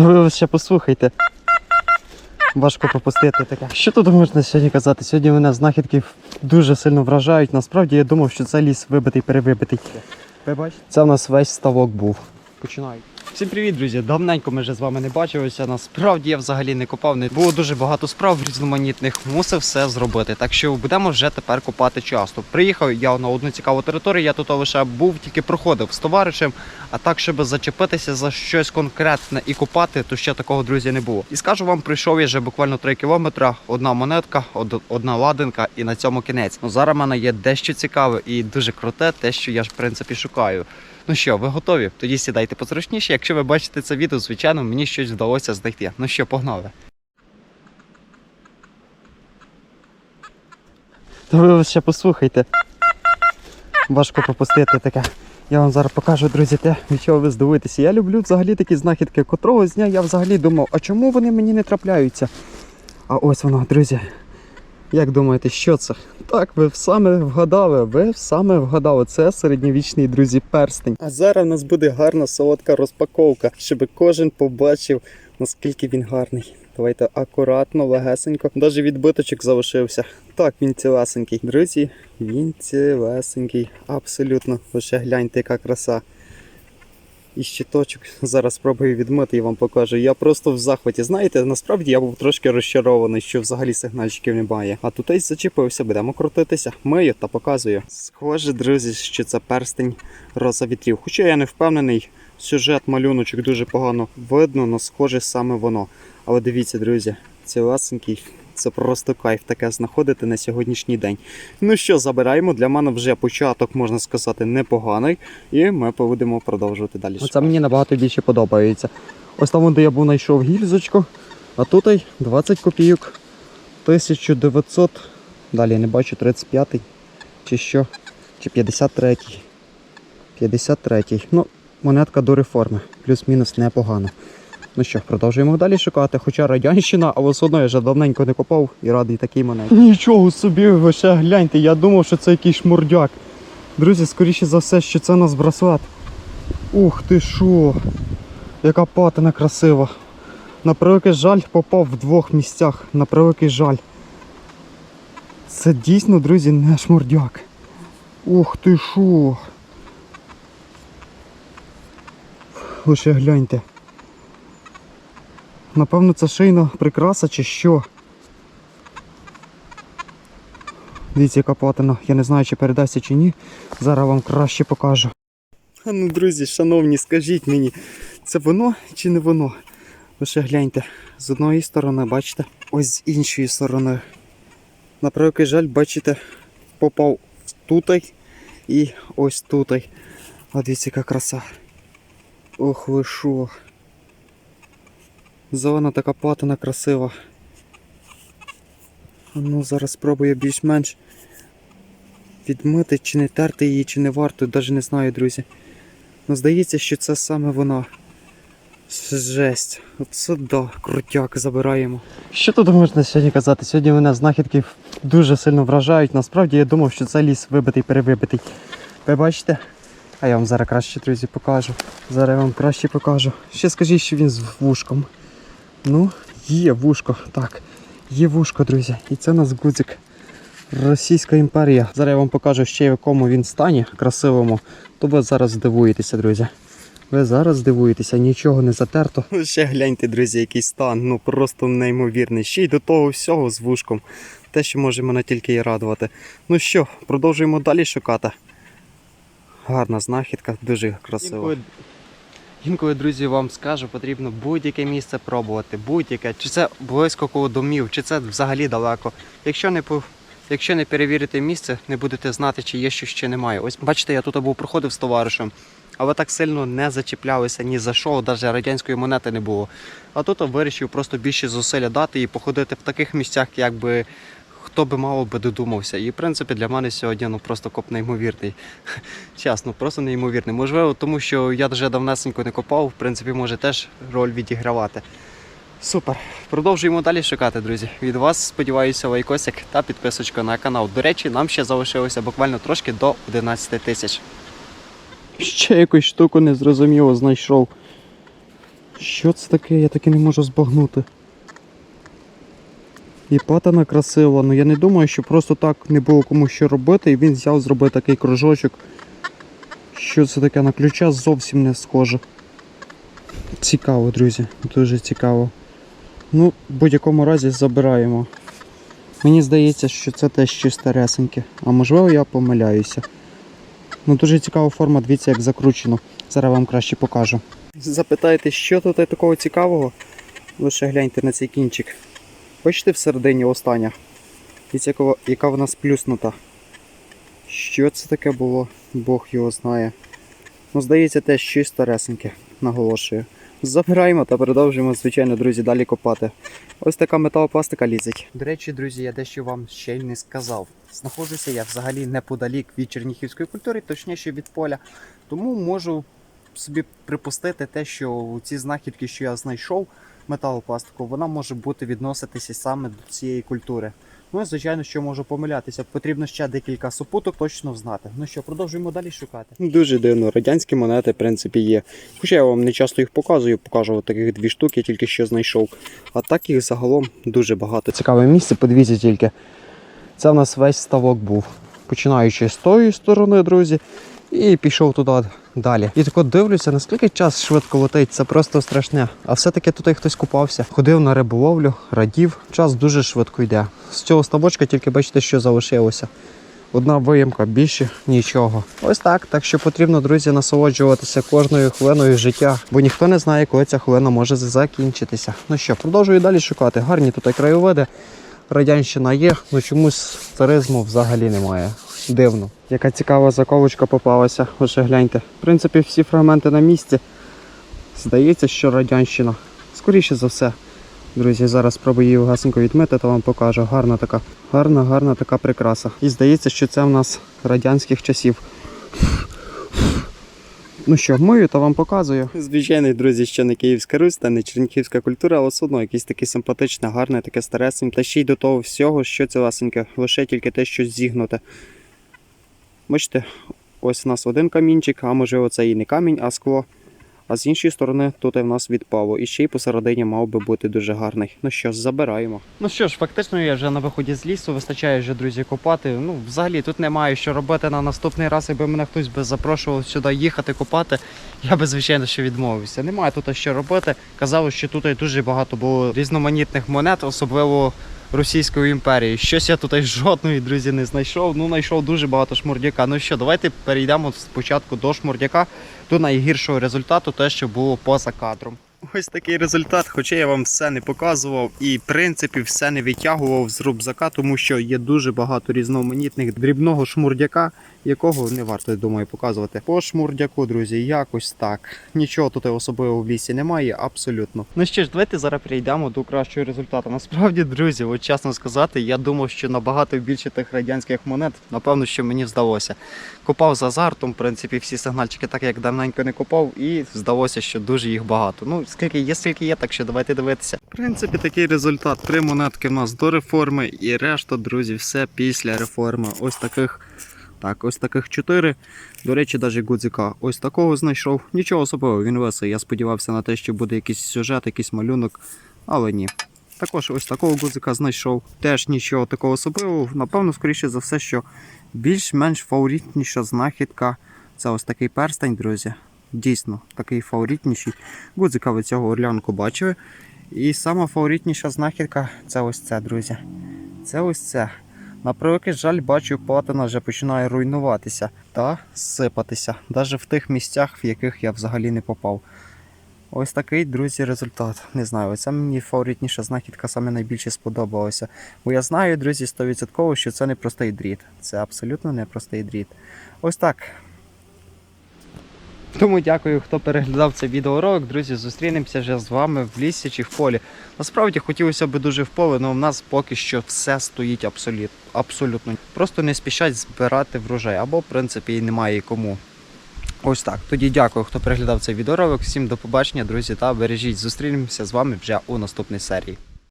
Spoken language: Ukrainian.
Та ви ще послухайте. Важко пропустити таке. Що тут можна сьогодні казати? Сьогодні мене знахідки дуже сильно вражають. Насправді я думав, що це ліс вибитий, перевибитий. Ви бачите? Це в нас весь ставок був. Починаю. Всім привіт, друзі! Давненько ми вже з вами не бачилися. Насправді я взагалі не копав. Не було дуже багато справ різноманітних. Мусив все зробити. Так що будемо вже тепер копати часто. Приїхав я на одну цікаву територію. Я тут лише був, тільки проходив з товаришем. А так, щоб зачепитися за щось конкретне і копати, то ще такого друзі не було. І скажу вам, прийшов я вже буквально 3 кілометри, одна монетка, од- одна ладинка, і на цьому кінець. Ну зараз в мене є дещо цікаве і дуже круте, те, що я ж в принципі шукаю. Ну що, ви готові? Тоді сідайте позручніше. Якщо ви бачите це відео, звичайно, мені щось вдалося знайти. Ну що, погнали. Та ви ще послухайте. Важко пропустити таке. Я вам зараз покажу, друзі, те, від чого ви здивуєтеся. Я люблю взагалі такі знахідки. Котрого дня я взагалі думав, а чому вони мені не трапляються? А ось воно, друзі. Як думаєте, що це? Так, ви саме вгадали, ви саме вгадали. Це середньовічний друзі перстень. А зараз у нас буде гарна солодка розпаковка, щоб кожен побачив, наскільки він гарний. Давайте акуратно, легесенько. Навіть відбиточок залишився. Так, він цілесенький. Друзі, він цілесенький. Абсолютно. Лише гляньте, яка краса. І щиточок зараз спробую відмити і вам покажу. Я просто в захваті. Знаєте, насправді я був трошки розчарований, що взагалі сигнальчиків немає. А тут ось зачепився, будемо крутитися. Мию та показую. Схоже, друзі, що це перстень роза вітрів. Хоча я не впевнений, сюжет малюночок дуже погано видно, але схоже саме воно. Але дивіться, друзі, цілесенький. Це просто кайф таке знаходити на сьогоднішній день. Ну що, забираємо. Для мене вже початок, можна сказати, непоганий. І ми будемо продовжувати далі. Оце мені набагато більше подобається. Ось там, де я був знайшов гільзочку, а тут 20 копійок. 1900. Далі я не бачу 35 чи що. Чи 53. 53. Ну, монетка до реформи. Плюс-мінус непогано. Ну що, продовжуємо далі шукати. Хоча радянщина, але все одно я вже давненько не копав і радий такий монеті. Нічого собі, ви ще гляньте, я думав, що це якийсь шмурдяк. Друзі, скоріше за все, що це нас браслет. Ух ти що! Яка патина красива. На превеликий жаль попав в двох місцях. На превеликий жаль. Це дійсно, друзі, не шмурдяк. Ух ти що! Лише гляньте. Напевно, це шийна прикраса чи що. Дивіться, яка патина. Я не знаю, чи передасться чи ні. Зараз вам краще покажу. Ну, друзі, шановні, скажіть мені, це воно чи не воно? Лише гляньте. З одної сторони, бачите, ось з іншої сторони. На превеликий жаль, бачите, попав тутай і ось тутай. А дивіться, яка краса. Ох ви шо. Зелена така патина красива. Ну, зараз спробую більш-менш відмити, чи не терти її, чи не варто, навіть не знаю, друзі. Ну, здається, що це саме вона. Жесть. Оце да, крутяк забираємо. Що тут можна сьогодні казати? Сьогодні мене знахідки дуже сильно вражають. Насправді я думав, що це ліс вибитий, перевибитий. Ви бачите? А я вам зараз краще, друзі, покажу. Зараз я вам краще покажу. Ще скажіть, що він з вушком. Ну, є вушко, так. Є вушко, друзі. І це у нас гудзик. Російська імперія. Зараз я вам покажу ще в якому він стані красивому. То ви зараз здивуєтеся, друзі. Ви зараз здивуєтеся, нічого не затерто. Ну, ще гляньте, друзі, який стан. Ну просто неймовірний. Ще й до того всього з вушком. Те, що може мене тільки і радувати. Ну що, продовжуємо далі шукати. Гарна знахідка, дуже красива. Інколи, друзі, вам скажу, потрібно будь-яке місце пробувати, будь-яке. Чи це близько коло домів, чи це взагалі далеко. Якщо не Якщо не перевірите місце, не будете знати, чи є щось, чи немає. Ось бачите, я тут був проходив з товаришем, але так сильно не зачіплялися ні за що, навіть радянської монети не було. А тут вирішив просто більше зусилля дати і походити в таких місцях, якби хто би мало би додумався. І в принципі для мене сьогодні ну просто коп неймовірний. Чесно, просто неймовірний. Можливо, тому що я вже давнесенько не копав, в принципі, може теж роль відігравати. Супер. Продовжуємо далі шукати, друзі. Від вас сподіваюся, лайкосик та підписочка на канал. До речі, нам ще залишилося буквально трошки до 11 тисяч. Ще якусь штуку незрозуміло знайшов. Що це таке? Я таки не можу збагнути. І патина красива, ну я не думаю, що просто так не було кому що робити, і він взяв зробив такий кружочок. Що це таке? На ключа зовсім не схоже. Цікаво, друзі, дуже цікаво. Ну, в будь-якому разі забираємо. Мені здається, що це теж щось старесеньке, а можливо я помиляюся. Ну дуже цікава форма, дивіться, як закручено. Зараз вам краще покажу. Запитаєте, що тут такого цікавого? Лише гляньте на цей кінчик. Бачите всередині остання? Дивіться, яка- яка вона сплюснута. Що це таке було? Бог його знає. Ну, здається, теж щось старесеньке, наголошую. Забираємо та продовжуємо, звичайно, друзі, далі копати. Ось така металопластика лізить. До речі, друзі, я дещо вам ще й не сказав. Знаходжуся я взагалі неподалік від Черніхівської культури, точніше від поля. Тому можу собі припустити те, що ці знахідки, що я знайшов, металопластику, вона може бути відноситися саме до цієї культури. Ну і звичайно, що можу помилятися. Потрібно ще декілька супуток точно знати. Ну що, продовжуємо далі шукати. Дуже дивно, радянські монети, в принципі, є. Хоча я вам не часто їх показую, покажу от таких дві штуки, тільки що знайшов. А так їх загалом дуже багато. Цікаве місце, подивіться тільки. Це в нас весь ставок був. Починаючи з тої сторони, друзі, і пішов туди далі. І так от дивлюся, наскільки час швидко летить, це просто страшне. А все-таки тут хтось купався. Ходив на риболовлю, радів. Час дуже швидко йде. З цього ставочка тільки бачите, що залишилося. Одна виємка, більше нічого. Ось так. Так що потрібно, друзі, насолоджуватися кожною хвилиною життя, бо ніхто не знає, коли ця хвилина може закінчитися. Ну що, продовжую далі шукати. Гарні тут краєвиди. Радянщина є, але чомусь царизму взагалі немає. Дивно. Яка цікава заковочка попалася. Лише гляньте. В принципі, всі фрагменти на місці. Здається, що радянщина. Скоріше за все. Друзі, зараз спробую її гасенько відмити, то вам покажу. Гарна така, гарна, гарна така прикраса. І здається, що це в нас радянських часів. Ну що, мию та вам показую. Звичайно, друзі, ще не Київська Русь та не Чернігівська культура, але все одно якийсь такий симпатичне, гарне, таке старесеньке. Та ще й до того всього, що цілесеньке, лише тільки те, що зігнуте. Бачите, ось у нас один камінчик, а може це і не камінь, а скло. А з іншої сторони тут в нас відпало. І ще й посередині мав би бути дуже гарний. Ну що ж, забираємо. Ну що ж, фактично я вже на виході з лісу, вистачає вже, друзі, копати. Ну, взагалі тут немає що робити на наступний раз, якби мене хтось би запрошував сюди їхати копати. Я би, звичайно, що відмовився. Немає тут що робити. Казали, що тут дуже багато було різноманітних монет, особливо Російської імперії. Щось я тут жодної, друзі, не знайшов. Ну, знайшов дуже багато шмурдяка. Ну що, давайте перейдемо спочатку до шмурдяка, до найгіршого результату, те, що було поза кадром. Ось такий результат, хоча я вам все не показував і, в принципі, все не витягував з рубзака, тому що є дуже багато різноманітних дрібного шмурдяка, якого не варто, думаю, показувати. По шмурдяку, друзі, якось так. Нічого тут особливого в лісі немає, абсолютно. Ну що ж, давайте зараз перейдемо до кращого результату. Насправді, друзі, от чесно сказати, я думав, що набагато більше тих радянських монет, напевно, що мені здалося. Копав з азартом, в принципі, всі сигнальчики, так як давненько не копав, і здалося, що дуже їх багато. Ну, скільки є, скільки є, так що давайте дивитися. В принципі, такий результат. Три монетки в нас до реформи, і решта, друзі, все після реформи. Ось таких. Так, ось таких чотири. До речі, навіть гудзика ось такого знайшов. Нічого особливого, він веселий. Я сподівався на те, що буде якийсь сюжет, якийсь малюнок, але ні. Також ось такого гудзика знайшов. Теж нічого такого особливого. Напевно, скоріше за все, що більш-менш фаворитніша знахідка. Це ось такий перстень, друзі. Дійсно, такий фаворитніший. Гудзика ви цього орлянку бачили. І сама фаворитніша знахідка це ось це, друзі. Це ось це. На превеликий жаль, бачу, платина вже починає руйнуватися та сипатися, навіть в тих місцях, в яких я взагалі не попав. Ось такий, друзі, результат. Не знаю, це мені фаворитніша знахідка саме найбільше сподобалася. Бо я знаю, друзі, 100%, що це не простий дріт. Це абсолютно не простий дріт. Ось так. Тому дякую, хто переглядав цей відеоролик. Друзі, зустрінемося вже з вами в лісі чи в полі. Насправді хотілося б дуже в поле, але в нас поки що все стоїть абсолютно. Просто не спішать збирати врожай, або в принципі і немає кому. Ось так. Тоді дякую, хто переглядав цей відеоролик. Всім до побачення, друзі, та бережіть. Зустрінемося з вами вже у наступній серії.